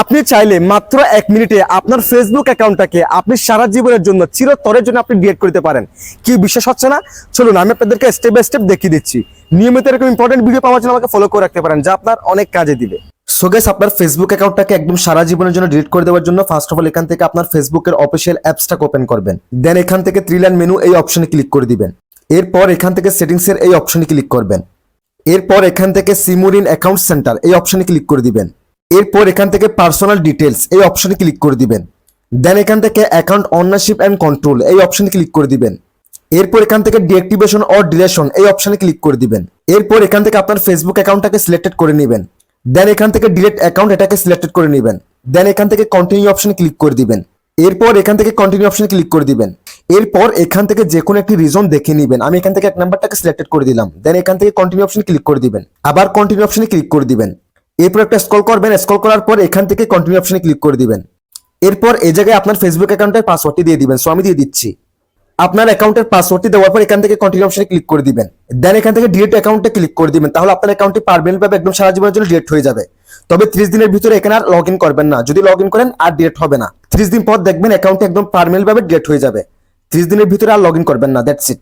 আপনি চাইলে মাত্র এক মিনিটে আপনার ফেসবুক অ্যাকাউন্টটাকে আপনি সারা জীবনের জন্য, চিরতরের জন্য আপনি ডিলিট করতে পারেন। কি বিশ্বাস হচ্ছে না? চলুন, আমি আপনাদেরকে স্টেপ বাই স্টেপ দেখিয়ে দিচ্ছি। নিয়মিত এরকম ইম্পর্টেন্ট ভিডিও পাওয়ার জন্য আমাকে ফলো করে রাখতে পারেন, যা আপনার অনেক কাজে দিবে। সো আপনার ফেসবুক অ্যাকাউন্টটাকে একদম সারা জীবনের জন্য ডিলিট করে দেওয়ার জন্য ফার্স্ট অফ অল এখান থেকে আপনার ফেসবুকের অফিসিয়াল অ্যাপসটাকে ওপেন করবেন। দেন এখান থেকে থ্রি লাইন মেনু এই অপশনে ক্লিক করে দিবেন। এরপর এখান থেকে সেটিংসের এই অপশনে ক্লিক করবেন। এরপর এখান থেকে সিমুরিন অ্যাকাউন্ট সেন্টার এই অপশনে ক্লিক করে দিবেন। এরপর এখান থেকে পার্সোনাল ডিটেলস এই অপশনে ক্লিক করে দিবেন দেন এখান থেকে অ্যাকাউন্ট অনারশিপ অ্যান্ড কন্ট্রোল এই অপশনে ক্লিক করে দিবেন এরপর এখান থেকে ডিঅ্যাক্টিভেশন অর ডিলেশন এই অপশনে ক্লিক করে দিবেন এরপর এখান থেকে আপনার ফেসবুক অ্যাকাউন্টটাকে সিলেক্টেড করে নেবেন দেন এখান থেকে ডিলেট অ্যাকাউন্ট এটাকে সিলেক্টেড করে নেবেন দেন এখান থেকে কন্টিনিউ অপশনে ক্লিক করে দিবেন এরপর এখান থেকে কন্টিনিউ অপশনে ক্লিক করে দিবেন এরপর এখান থেকে যে কোনো একটি রিজন দেখে নেবেন আমি এখান থেকে এক নাম্বারটাকে সিলেক্টেড করে দিলাম দেন এখান থেকে কন্টিনিউ অপশনে ক্লিক করে দিবেন আবার কন্টিনিউ অপশনে ক্লিক করে দিবেন এরপর একটা স্ক্রল করবেন স্কল করার পর এখান থেকে কন্টিনিউ অপশনে ক্লিক করে দিবেন। এরপর এই জায়গায় আপনার ফেসবুক অ্যাকাউন্টের পাসওয়ার্ডটি দিয়ে দিবেন সো আমি দিয়ে দিচ্ছি। আপনার অ্যাকাউন্টের পাসওয়ার্ডটি দেওয়ার পর এখান থেকে কন্টিনিউ অপশনে ক্লিক করে দিবেন। দেন এখান থেকে ডিলিট অ্যাকাউন্টে ক্লিক করে দিবেন, তাহলে আপনার অ্যাকাউন্টটি পারবেন ভাবে একদম সারা জীবনের জন্য ডিলিট হয়ে যাবে। তবে ত্রিশ দিনের ভিতরে এখানে আর লগ ইন করবেন না। যদি লগ ইন করেন, আর ডিলিট হবে না। ত্রিশ দিন পর দেখবেন অ্যাকাউন্টটি একদম পারমেন্ট ভাবে ডিলিট হয়ে যাবে। ত্রিশ দিনের ভিতরে আর লগ ইন করবেন না দ্যাটস ইট